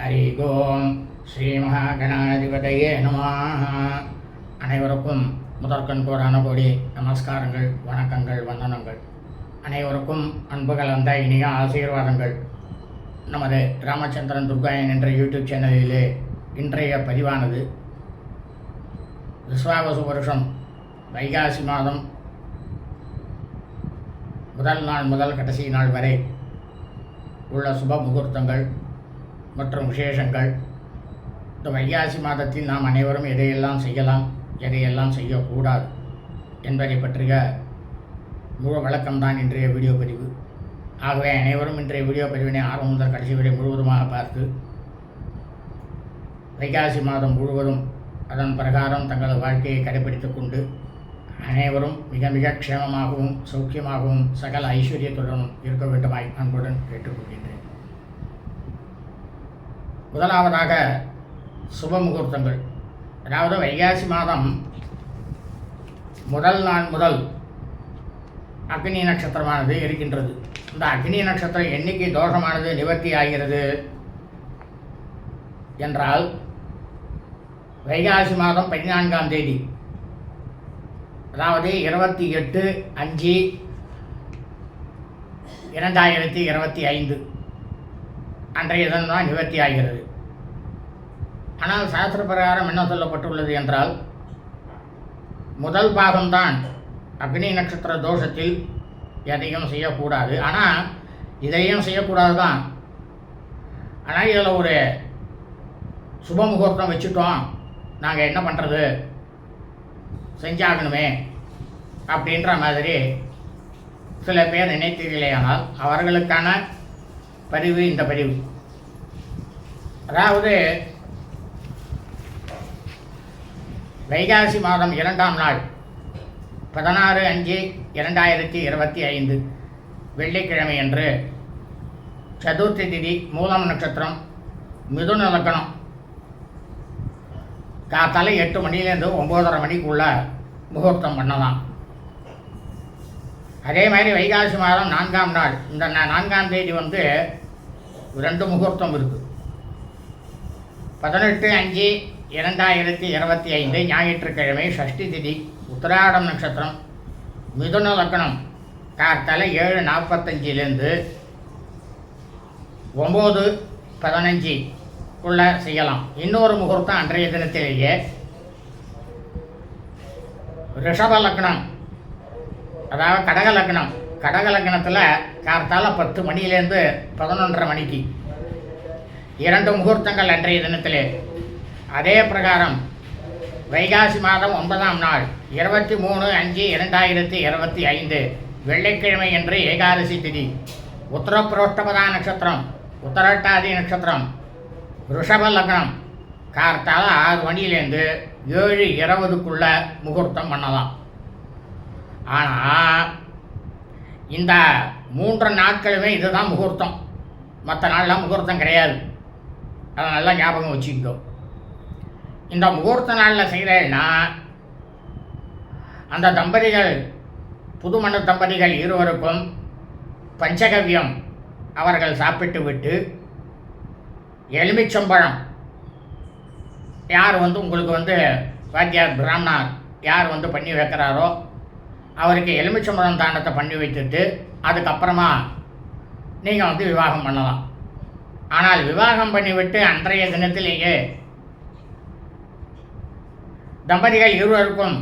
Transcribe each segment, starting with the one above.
ஹரி ஓம் ஸ்ரீ மகாகணாதிபதையே நமாக அனைவருக்கும் முதற்கண் கோரான கோடி நமஸ்காரங்கள் வணக்கங்கள் வந்தனங்கள். அனைவருக்கும் அன்பு கலந்த இனிய ஆசீர்வாதங்கள். நமது ராமச்சந்திரன் துர்காயன் என்ற யூடியூப் சேனலிலே இன்றைய பதிவானது. விஸ்வாவசு வருஷம் வைகாசி மாதம் முதல் நாள் முதல் கடைசி நாள் வரை உள்ள சுப முகூர்த்தங்கள். மற்றும் விசேஷங்கள். இந்த வைகாசி மாதத்தில் நாம் அனைவரும் எதையெல்லாம் செய்யலாம் எதையெல்லாம் செய்யக்கூடாது என்பதை பற்றிய முழு விளக்கம்தான் இன்றைய வீடியோ பதிவு. ஆகவே அனைவரும் இன்றைய வீடியோ பதிவினை ஆரம்பம் முதல் கடைசி வரை முழுவதுமாக பார்த்து வைகாசி மாதம் முழுவதும் அதன் பிரகாரம் தங்களது வாழ்க்கையை கடைபிடித்து கொண்டு அனைவரும் மிக மிக க்ஷேமமாகவும் சௌக்கியமாகவும் சகல ஐஸ்வர்யத்துடனும் இருக்க வேண்டுமாய் அன்புடன் கேட்டுக்கொள்கின்றேன். முதலாவதாக சுப முகூர்த்தங்கள். அதாவது வைகாசி மாதம் முதல் நாள் முதல் அக்னி நட்சத்திரமானது இருக்கின்றது. இந்த அக்னி நட்சத்திரம் எண்ணிக்கை தோஷமானது நிவர்த்தி ஆகிறது என்றால் வைகாசி மாதம் பதினான்காம் தேதி அதாவது இருபத்தி எட்டு அஞ்சு இரண்டாயிரத்தி இருபத்தி ஐந்து. அன்றைய தினம் தான் நிவர்த்தி ஆகிறது ஆனால் சாஸ்திர பிரகாரம் என்ன சொல்லப்பட்டுள்ளது என்றால் முதல் பாகம்தான் அக்னி நட்சத்திர தோஷத்தில் எதையும் செய்யக்கூடாது. ஆனால் இதையும் செய்யக்கூடாது தான் ஆனால் இதில் ஒரு சுப முகூர்த்தம் வச்சுட்டோம். நாங்கள் என்ன பண்ணுறது செஞ்சாகணுமே அப்படின்ற மாதிரி சில பேர் நினைத்தீர்களேயானால் அவர்களுக்கான பதிவு இந்த பதிவு அதாவது வைகாசி மாதம் இரண்டாம் நாள் பதினாறு அஞ்சு இரண்டாயிரத்தி இருபத்தி ஐந்து வெள்ளிக்கிழமை அன்று சதுர்த்தி திதி மூலம் நட்சத்திரம் மிதுன லக்கணம் காத்தால எட்டு மணிலேருந்து ஒம்போதரை மணிக்குள்ளே முகூர்த்தம் பண்ணலாம். அதே மாதிரி வைகாசி மாதம் நான்காம் நாள். இந்த நான்காம் தேதி வந்து ரெண்டு முகூர்த்தம் இருக்குது பதினெட்டு அஞ்சு இரண்டாயிரத்தி இருபத்தி ஐந்து ஞாயிற்றுக்கிழமை ஷஷ்டி திதி உத்திராடம் நட்சத்திரம் மிதுன லக்கணம் காத்தால ஏழு நாற்பத்தஞ்சிலேருந்து ஒம்பது பதினஞ்சு உள்ள செய்யலாம். இன்னொரு முகூர்த்தம் அன்றைய தினத்திலேயே. ரிஷப லக்னம் அதாவது கடக லக்னம். கடக லக்னத்தில் கார்த்தால பத்து மணிலேருந்து பதினொன்றரை மணிக்கு. இரண்டு முகூர்த்தங்கள் அன்றைய தினத்திலே. அதே பிரகாரம் வைகாசி மாதம் ஒன்பதாம் நாள் இருபத்தி மூணு அஞ்சு இரண்டாயிரத்தி இருபத்தி ஐந்து வெள்ளிக்கிழமை என்று ஏகாதசி திதி. உத்தரப்புரோஷ்டபதா நட்சத்திரம் உத்தரட்டாதி நட்சத்திரம் ரிஷப லக்னம். கார்த்தால ஆறு மணிலேருந்து ஏழு இருபதுக்குள்ள முகூர்த்தம் பண்ணலாம். ஆனால் இந்த மூன்று நாட்களுமே இதுதான் முகூர்த்தம். மற்ற நாள்லாம் முகூர்த்தம் கிடையாது. அதை நல்லா ஞாபகம் வச்சுக்கோ. இந்த முகூர்த்த நாளில் செய்கிறேன்னா அந்த தம்பதிகள் புதுமண தம்பதிகள் இருவருக்கும் பஞ்சகவ்யம் அவர்கள் சாப்பிட்டு விட்டு எலுமிச்சம்பழம். யார் வந்து உங்களுக்கு வந்து வாத்தியார் பிராமணார் யார் வந்து பண்ணி வைக்கிறாரோ அவருக்கு எலுமிச்சம்பழம் தாண்டத்தை பண்ணி வைத்துட்டு அதுக்கப்புறமா நீங்கள் வந்து விவாகம் பண்ணலாம். ஆனால் விவாகம் பண்ணிவிட்டு அன்றைய தினத்திலேயே தம்பதிகள் இருவருக்கும்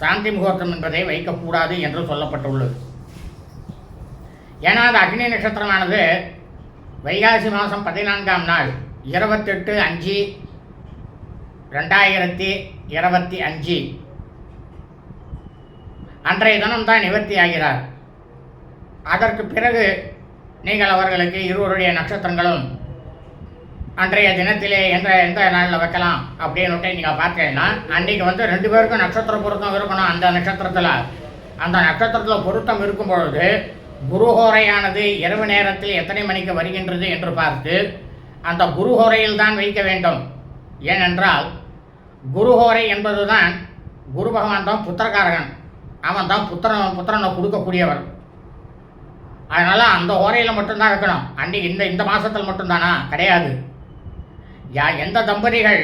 சாந்தி முகூர்த்தம் என்பதை வைக்கக்கூடாது என்று சொல்லப்பட்டுள்ளது. ஏன்னா அது அக்னி நட்சத்திரமானது வைகாசி மாதம் பதினான்காம் நாள் இருபத்தெட்டு அஞ்சு ரெண்டாயிரத்தி இருபத்தி அஞ்சு. அன்றைய தினம் தான் நிவர்த்தி ஆகிறார். அதற்கு பிறகு நீங்கள் அவர்களுக்கு இருவருடைய நட்சத்திரங்களும் அன்றைய தினத்திலே எந்த எந்த நாளில் வைக்கலாம் அப்படின்னுட்டு நீங்கள் பார்த்தீங்கன்னா அன்றைக்கி வந்து ரெண்டு பேருக்கும் நட்சத்திர பொருத்தம் இருக்கணும் அந்த நட்சத்திரத்தில். அந்த நட்சத்திரத்தில் பொருத்தம் இருக்கும் பொழுது குருஹோரையானது இரவு நேரத்தில் எத்தனை மணிக்கு வருகின்றது என்று பார்த்து அந்த குருஹோரையில் தான் வைக்க வேண்டும். ஏனென்றால் குருஹோரை என்பதுதான் குரு பகவான் தான் புத்திரகாரகன் அவன் தான் புத்திரன் புத்திரனை கொடுக்கக்கூடியவர் அதனால் அந்த ஓரையில் மட்டும்தான் வைக்கணும் அன்றைக்கி இந்த இந்த மாதத்தில் மட்டும்தானா? கிடையாது. யா எந்த தம்பதிகள்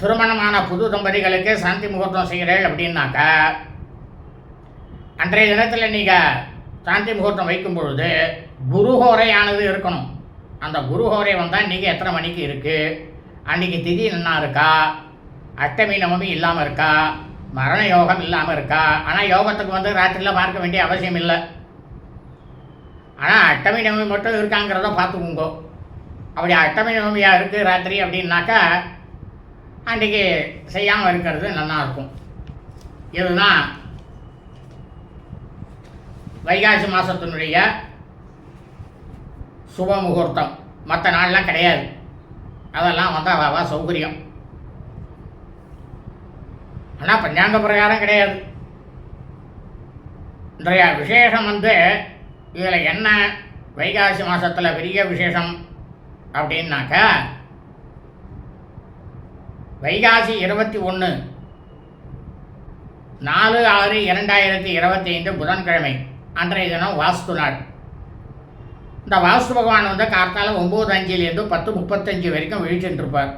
திருமணமான புது தம்பதிகளுக்கு சாந்தி முகூர்த்தம் செய்கிறீர்கள் அப்படின்னாக்கா அன்றைய தினத்தில் நீங்கள் சாந்தி முகூர்த்தம் வைக்கும் பொழுது குருஹோரையானது இருக்கணும். அந்த குருஹோரை வந்தால் நீங்கள் எத்தனை மணிக்கு இருக்குது அன்றைக்கி திதி என்ன இருக்கா? அஷ்டமி நவமி இல்லாமல் இருக்கா? மரண யோகம் இல்லாமல் இருக்கா? ஆனால் யோகத்துக்கு வந்து ராத்திரியில் பார்க்க வேண்டிய அவசியம் இல்லை. ஆனால் அட்டமி நவமி மட்டும் இருக்காங்கிறத பார்த்துக்குங்க. அப்படி அட்டமி நவமியாக இருக்குது ராத்திரி அப்படின்னாக்கா அன்றைக்கி செய்யாமல் இருக்கிறது நல்லாயிருக்கும் இதுதான் வைகாசி மாதத்தினுடைய சுப முகூர்த்தம். மற்ற நாள்லாம் கிடையாது. அதெல்லாம் வந்தால் வா சௌகரியம். ஆனால் பஞ்சாங்க பிரகாரம் கிடையாது. இன்றைய விசேஷம் வந்து இதில் என்ன வைகாசி மாதத்தில் பெரிய விசேஷம் அப்படின்னாக்கா வைகாசி இருபத்தி ஒன்று நாலு ஆறு இரண்டாயிரத்தி இருபத்தி ஐந்து புதன்கிழமை அன்றைய தினம் வாஸ்து நாள். இந்த வாஸ்து பகவான் வந்து கார்த்தால ஒம்பது அஞ்சுலேருந்து பத்து முப்பத்தஞ்சு வரைக்கும் விழிச்சுட்டு இருப்பார்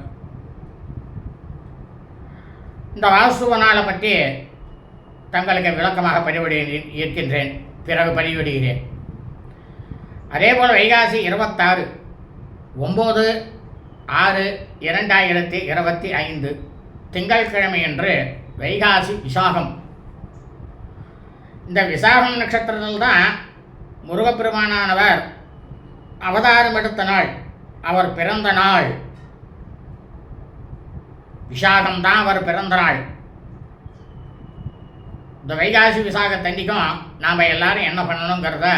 இந்த வாசுவ நாளை பற்றி தங்களுக்கு விளக்கமாக பதிவிடு இருக்கின்றேன். பிறகு பதிவிடுகிறேன். அதே போல் வைகாசி இருபத்தாறு ஒம்பது ஆறு இரண்டாயிரத்தி இருபத்தி ஐந்து திங்கட்கிழமையன்று வைகாசி விசாகம். இந்த விசாகம் நட்சத்திரத்தில் தான் முருகப்பெருமானானவர் அவதாரம் எடுத்த நாள் அவர் பிறந்த நாள். விசாகம் தான் அவர் பிறந்த நாள் இந்த வைகாசி விசாகத்தன்னைக்கும் நாம் எல்லாரும் என்ன பண்ணணுங்கிறத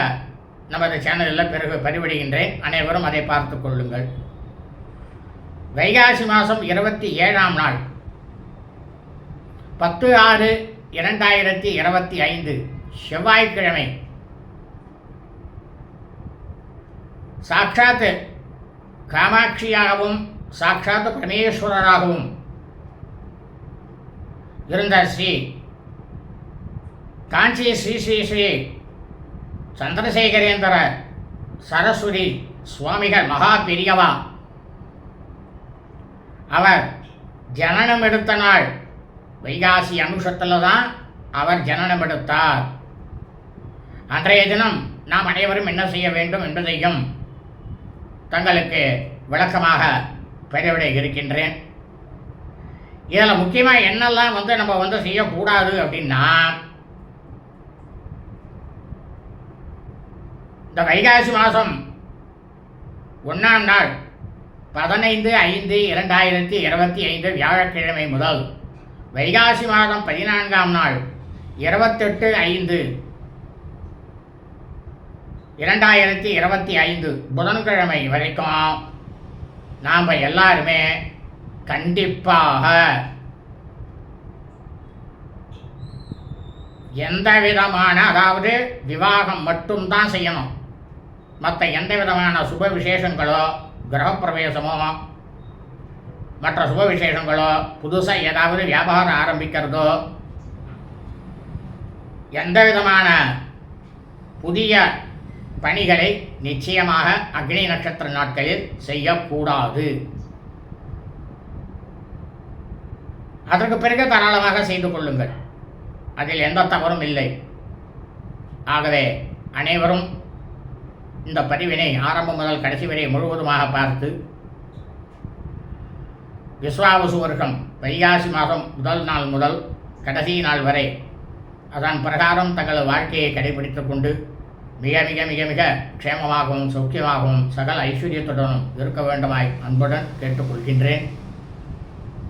நமது சேனலில் பிறகு பதிவிடுகின்றேன். அனைவரும் அதை பார்த்து கொள்ளுங்கள். வைகாசி மாதம் இருபத்தி ஏழாம் நாள். பத்து ஆறு இரண்டாயிரத்தி இருபத்தி ஐந்து செவ்வாய்க்கிழமை. சாட்சாத்து காமாட்சியாகவும் சாட்சாத்து பரமேஸ்வரராகவும் இருந்த ஸ்ரீ. காஞ்சி ஸ்ரீ ஸ்ரீ ஸ்ரீ சந்திரசேகரேந்திர சரஸ்வதி சுவாமிகள் மகா பெரியவா. அவர் ஜனனம் எடுத்த நாள் வைகாசி அனுஷத்தில் தான் அவர் ஜனனம் எடுத்தார். அன்றைய தினம் நாம் அனைவரும் என்ன செய்ய வேண்டும் என்பதையும் தங்களுக்கு விளக்கமாக பெறவிட இருக்கின்றேன். இதில் முக்கியமாக என்னெல்லாம் வந்து நம்ம வந்து செய்யக்கூடாது அப்படின்னா இந்த வைகாசி மாதம் ஒன்றாம் நாள் பதினைந்து ஐந்து இரண்டாயிரத்தி இருபத்தி ஐந்து வியாழக்கிழமை முதல் வைகாசி மாதம் பதினான்காம் நாள் இருபத்தெட்டு ஐந்து இரண்டாயிரத்தி இருபத்தி ஐந்து புதன்கிழமை வரைக்கும் நாம் எல்லாருமே கண்டிப்பாக. எந்த விதமான அதாவது விவாகம் மட்டும்தான் செய்யணும். மற்ற எந்த விதமான சுப விசேஷங்களோ கிரகப்பிரவேசமோ மற்ற சுப விசேஷங்களோ புதுசாக ஏதாவது வியாபாரம் ஆரம்பிக்கிறதோ எந்த விதமான புதிய பணிகளை நிச்சயமாக அக்னி நட்சத்திர நாட்களில் செய்யக்கூடாது. அதற்கு பிறகு தாராளமாக செய்து கொள்ளுங்கள். அதில் எந்த தவறும் இல்லை. ஆகவே அனைவரும் இந்த பதிவினை ஆரம்பம் முதல் கடைசி வரை முழுவதுமாக பார்த்து விஸ்வாவசு வருஷம் வைகாசி மாதம் முதல் நாள் முதல் கடைசி நாள் வரை அதன் பிரகாரம் தங்கள் வாழ்க்கையை கடைபிடித்துக் கொண்டு மிக மிக மிக மிக க்ஷேமமாகவும் சௌக்கியமாகவும் சகல ஐஸ்வர்யத்துடனும் இருக்க வேண்டுமாய் அன்புடன் கேட்டுக்கொள்கின்றேன்.